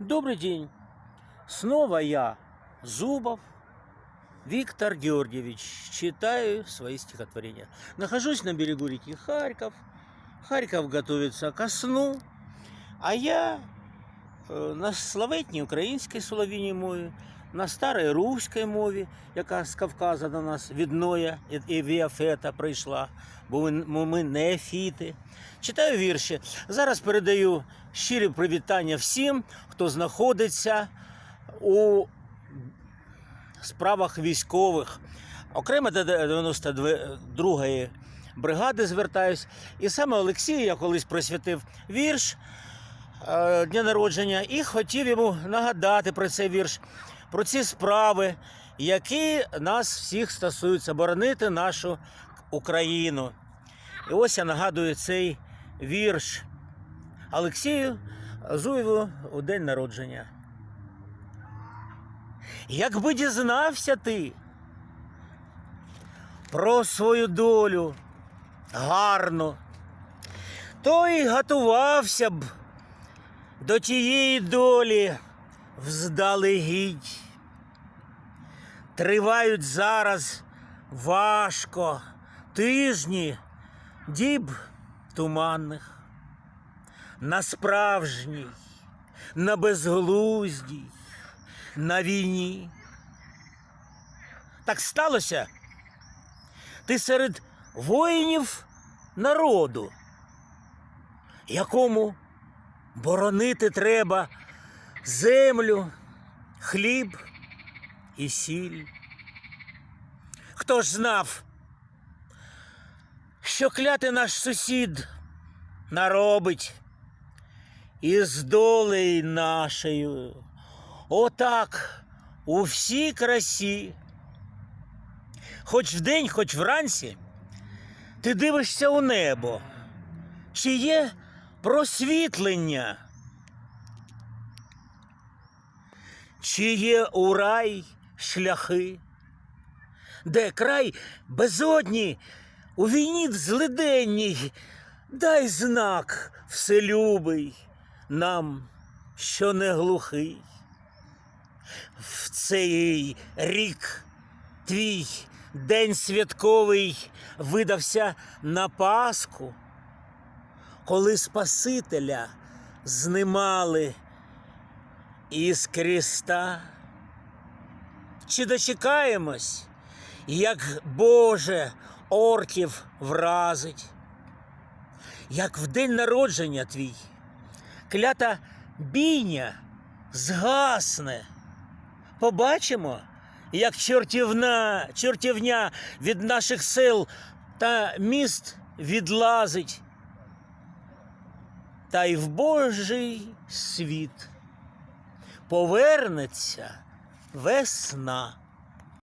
Добрый день. Снова я, Зубов Виктор Георгиевич, читаю свои стихотворения. Нахожусь на берегу реки Харьков. Харьков готовится ко сну, а я е, на славетній українській солов'їній мові, на старій руській мові, яка з Кавказа до нас відноя і- і віафета прийшла, бо ми, ми неофіти. Читаю вірші. Зараз передаю щирі привітання всім, хто знаходиться у справах військових. Окремо до 92-ї бригади звертаюсь. І саме Олексію я колись присвятив вірш е, дня народження і хотів йому нагадати про цей вірш, про ці справи, які нас всіх стосуються, боронити нашу Україну. І ось я нагадую цей вірш Олексію Зуєву у день народження. Якби дізнався ти про свою долю гарно, то й готувався б до тієї долі вздалегідь. Тривають зараз важко тижні діб туманних, на справжній, на безглуздій, на війні. Так сталося. Ти серед воїнів народу, якому боронити треба землю, хліб і сіль. Хто ж знав, що кляти наш сусід наробить із долею нашою, отак у всій красі. Хоч вдень, хоч вранці, ти дивишся у небо, чи є просвітлення, чи є у рай шляхи, де край безодні? У війні злиденній, дай знак вселюбий нам, що не глухий. В цей рік твій день святковий видався на Пасху, коли Спасителя знимали із креста. Чи дочекаємось, як Боже орків вразить, як в день народження твій клята бійня згасне. Побачимо, як чортівна, чортівня від наших сил та міст відлазить. Та й в Божий світ повернеться весна.